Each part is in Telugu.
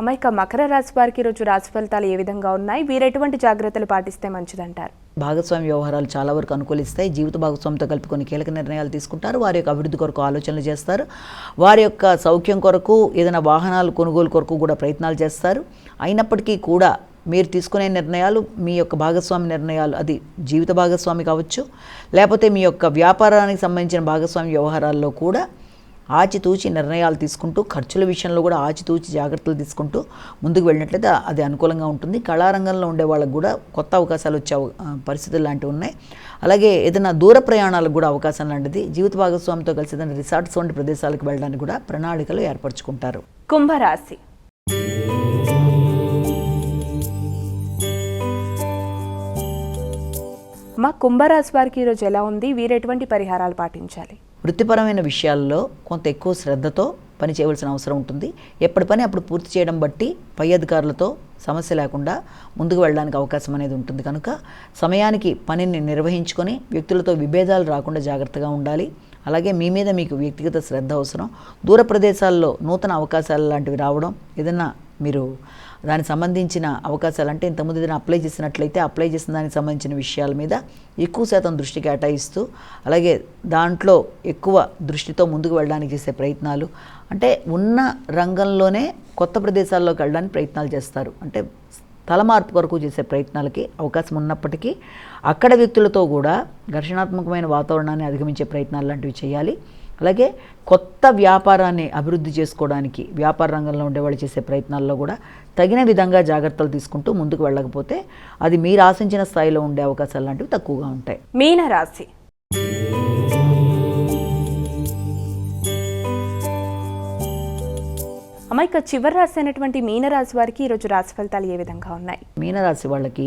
అమ్మాయిక మకర రాశి వారికి రోజు రాశి ఫలితాలు ఏ విధంగా ఉన్నాయి? వీరు ఎటువంటి జాగ్రత్తలు పాటిస్తే మంచిదంటారు? భాగస్వామి వ్యవహారాలు చాలా వరకు అనుకూలిస్తాయి. జీవిత భాగస్వామితో కలిపి కొన్ని కీలక నిర్ణయాలు తీసుకుంటారు. వారి యొక్క అభివృద్ధి కొరకు ఆలోచనలు చేస్తారు. వారి యొక్క సౌఖ్యం కొరకు ఏదైనా వాహనాలు కొనుగోలు కొరకు కూడా ప్రయత్నాలు చేస్తారు. అయినప్పటికీ కూడా మీరు తీసుకునే నిర్ణయాలు మీ యొక్క భాగస్వామి నిర్ణయాలు అది జీవిత భాగస్వామి కావచ్చు లేకపోతే మీ యొక్క వ్యాపారానికి సంబంధించిన భాగస్వామి వ్యవహారాల్లో కూడా ఆచితూచి నిర్ణయాలు తీసుకుంటూ ఖర్చుల విషయంలో కూడా ఆచితూచి జాగ్రత్తలు తీసుకుంటూ ముందుకు వెళ్ళినట్లయితే అది అనుకూలంగా ఉంటుంది. కళారంగంలో ఉండే వాళ్ళకు కూడా కొత్త అవకాశాలు వచ్చే పరిస్థితులు లాంటివి ఉన్నాయి. అలాగే ఏదైనా దూర ప్రయాణాలకు కూడా అవకాశం లాంటిది. జీవిత భాగస్వామితో కలిసి ఏదైనా రిసార్ట్స్ వంటి ప్రదేశాలకు వెళ్ళడానికి కూడా ప్రణాళికలు ఏర్పరచుకుంటారు. కుంభరాశి. మా కుంభరాశి వారికి ఈరోజు ఎలా ఉంది? వీరు ఎటువంటి పరిహారాలు పాటించాలి? వృత్తిపరమైన విషయాల్లో కొంత ఎక్కువ శ్రద్ధతో పని చేయవలసిన అవసరం ఉంటుంది. ఎప్పటి పని అప్పుడు పూర్తి చేయడం బట్టి పై అధికారులతో సమస్య లేకుండా ముందుకు వెళ్ళడానికి అవకాశం అనేది ఉంటుంది. కనుక సమయానికి పనిని నిర్వహించుకొని వ్యక్తులతో విభేదాలు రాకుండా జాగ్రత్తగా ఉండాలి. అలాగే మీ మీద మీకు వ్యక్తిగత శ్రద్ధ అవసరం. దూర ప్రదేశాల్లో నూతన అవకాశాలు లాంటివి రావడం ఏదన్నా మీరు దానికి సంబంధించిన అవకాశాలు అంటే ఇంతకుముందు ఏదైనా అప్లై చేసినట్లయితే అప్లై చేసిన దానికి సంబంధించిన విషయాల మీద ఎక్కువ శాతం దృష్టి కేటాయిస్తూ అలాగే దాంట్లో ఎక్కువ దృష్టితో ముందుకు వెళ్ళడానికి చేసే ప్రయత్నాలు. అంటే ఉన్న రంగంలోనే కొత్త ప్రదేశాల్లోకి వెళ్ళడానికి ప్రయత్నాలు చేస్తారు. అంటే తలమార్పు మార్పు కొరకు చేసే ప్రయత్నాలకి అవకాశం ఉన్నప్పటికీ అక్కడ వ్యక్తులతో కూడా ఘర్షణాత్మకమైన వాతావరణాన్ని అధిగమించే ప్రయత్నాలు లాంటివి చేయాలి. అలాగే కొత్త వ్యాపారాన్ని అభివృద్ధి చేసుకోవడానికి వ్యాపార రంగంలో ఉండేవాళ్ళు చేసే ప్రయత్నాల్లో కూడా తగిన విధంగా జాగ్రత్తలు తీసుకుంటూ ముందుకు వెళ్ళకపోతే అది మీరు ఆశించిన స్థాయిలో ఉండే అవకాశాలు లాంటివి తక్కువగా ఉంటాయి. మీన అమ్మాయిక చివరి రాశి అయినటువంటి మీనరాశి వారికి ఈరోజు రాశి ఫలితాలు ఏ విధంగా ఉన్నాయి? మీనరాశి వాళ్ళకి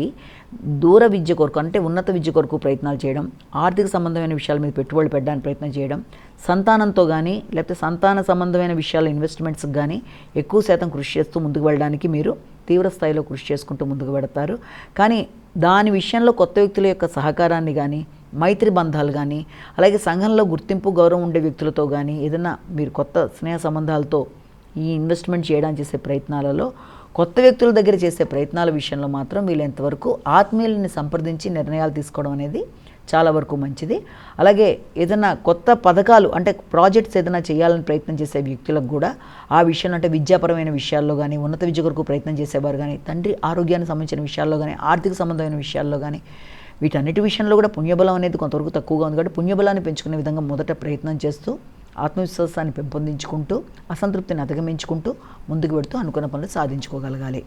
దూర విద్య కొరకు అంటే ఉన్నత విద్య కొరకు ప్రయత్నాలు చేయడం ఆర్థిక సంబంధమైన విషయాల మీద పెట్టుబడులు పెట్టడానికి ప్రయత్నం చేయడం సంతానంతో కానీ లేకపోతే సంతాన సంబంధమైన విషయాల ఇన్వెస్ట్మెంట్స్కి కానీ ఎక్కువ శాతం కృషి చేస్తూ ముందుకు వెళ్ళడానికి మీరు తీవ్ర స్థాయిలో కృషి చేసుకుంటూ ముందుకు పెడతారు కానీ దాని విషయంలో కొత్త వ్యక్తుల యొక్క సహకారాన్ని కానీ మైత్రి బంధాలు కానీ అలాగే సంఘంలో గుర్తింపు గౌరవం ఉండే వ్యక్తులతో కానీ ఏదైనా మీరు కొత్త స్నేహ సంబంధాలతో ఈ ఇన్వెస్ట్మెంట్ చేయడానికి చేసే ప్రయత్నాలలో కొత్త వ్యక్తుల దగ్గర చేసే ప్రయత్నాల విషయంలో మాత్రం వీలైనంతవరకు ఆత్మీయులని సంప్రదించి నిర్ణయాలు తీసుకోవడం అనేది చాలా వరకు మంచిది. అలాగే ఏదైనా కొత్త పథకాలు అంటే ప్రాజెక్ట్స్ ఏదైనా చేయాలని ప్రయత్నం చేసే వ్యక్తులకు కూడా ఆ విషయంలో అంటే విద్యాపరమైన విషయాల్లో కానీ ఉన్నత విద్య కొరకు ప్రయత్నం చేసేవారు కానీ తండ్రి ఆరోగ్యానికి సంబంధించిన విషయాల్లో కానీ ఆర్థిక సంబంధమైన విషయాల్లో కానీ వీటన్నిటి విషయంలో కూడా పుణ్యబలం అనేది కొంతవరకు తక్కువగా ఉంది. కాబట్టి పుణ్యబలాన్ని పెంచుకునే విధంగా మొదట ప్రయత్నం చేస్తూ ఆత్మవిశ్వాసాన్ని పెంపొందించుకుంటూ అసంతృప్తిని అధిగమించుకుంటూ ముందుకు పెడుతూ అనుకున్న పనులు సాధించుకోగలగాలి.